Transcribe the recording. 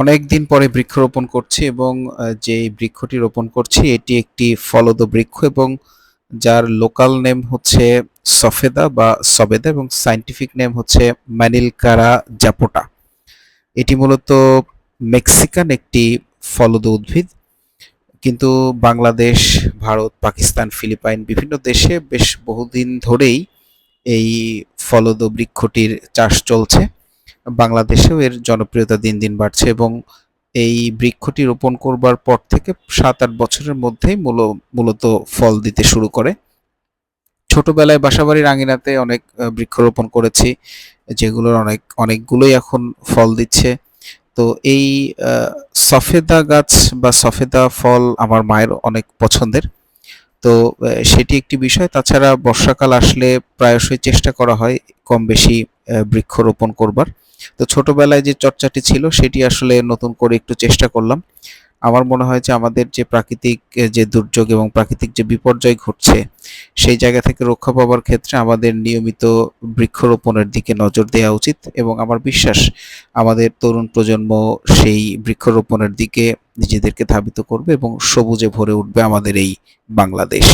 অনেক দিন পরে বৃক্ষরোপণ করছি এবং যে বৃক্ষটি রোপণ করছি, এটি একটি ফলদ বৃক্ষ এবং যার লোকাল নেম হচ্ছে সফেদা বা সবেদা এবং সাইন্টিফিক নেম হচ্ছে ম্যানিলকারা জাপোটা। এটি মূলত মেক্সিকান একটি ফলদ উদ্ভিদ, কিন্তু বাংলাদেশ, ভারত, পাকিস্তান, ফিলিপাইন বিভিন্ন দেশে বেশ বহুদিন ধরেই এই ফলদ বৃক্ষটির চাষ চলছে। বাংলাদেশেও এর জনপ্রিয়তা দিন দিন বাড়ছে এবং এই বৃক্ষটি রোপণ করবার পর থেকে সাত আট বছরের মধ্যেই মূল- মূলত ফল দিতে শুরু করে। ছোটবেলায় বাসাবাড়ির আঙিনাতে অনেক বৃক্ষরোপণ করেছি, যেগুলোর অনেক, অনেকগুলোই এখন ফল দিচ্ছে। তো এই সফেদা গাছ বা সফেদা ফল আমার মায়ের অনেক পছন্দের। তো সেটি একটি বিষয়। তাছাড়া বর্ষাকাল আসলে প্রায়শই চেষ্টা করা হয় কম বেশি বৃক্ষরোপণ করবার। তো ছোটবেলায় যে চর্চাটি ছিল, সেটি আসলে নতুন করে একটু চেষ্টা করলাম। আমার মনে হয় যে আমাদের যে প্রাকৃতিক যে দুর্যোগ এবং প্রাকৃতিক যে বিপর্যয় ঘটছে, সেই জায়গা থেকে রক্ষা পাওয়ার ক্ষেত্রে আমাদের নিয়মিত বৃক্ষরোপণের দিকে নজর দেওয়া উচিত এবং আমার বিশ্বাস আমাদের তরুণ প্রজন্ম সেই বৃক্ষরোপণের দিকে নিজেদেরকে ধাবিত করবে এবং সবুজে ভরে উঠবে আমাদের এই বাংলাদেশ।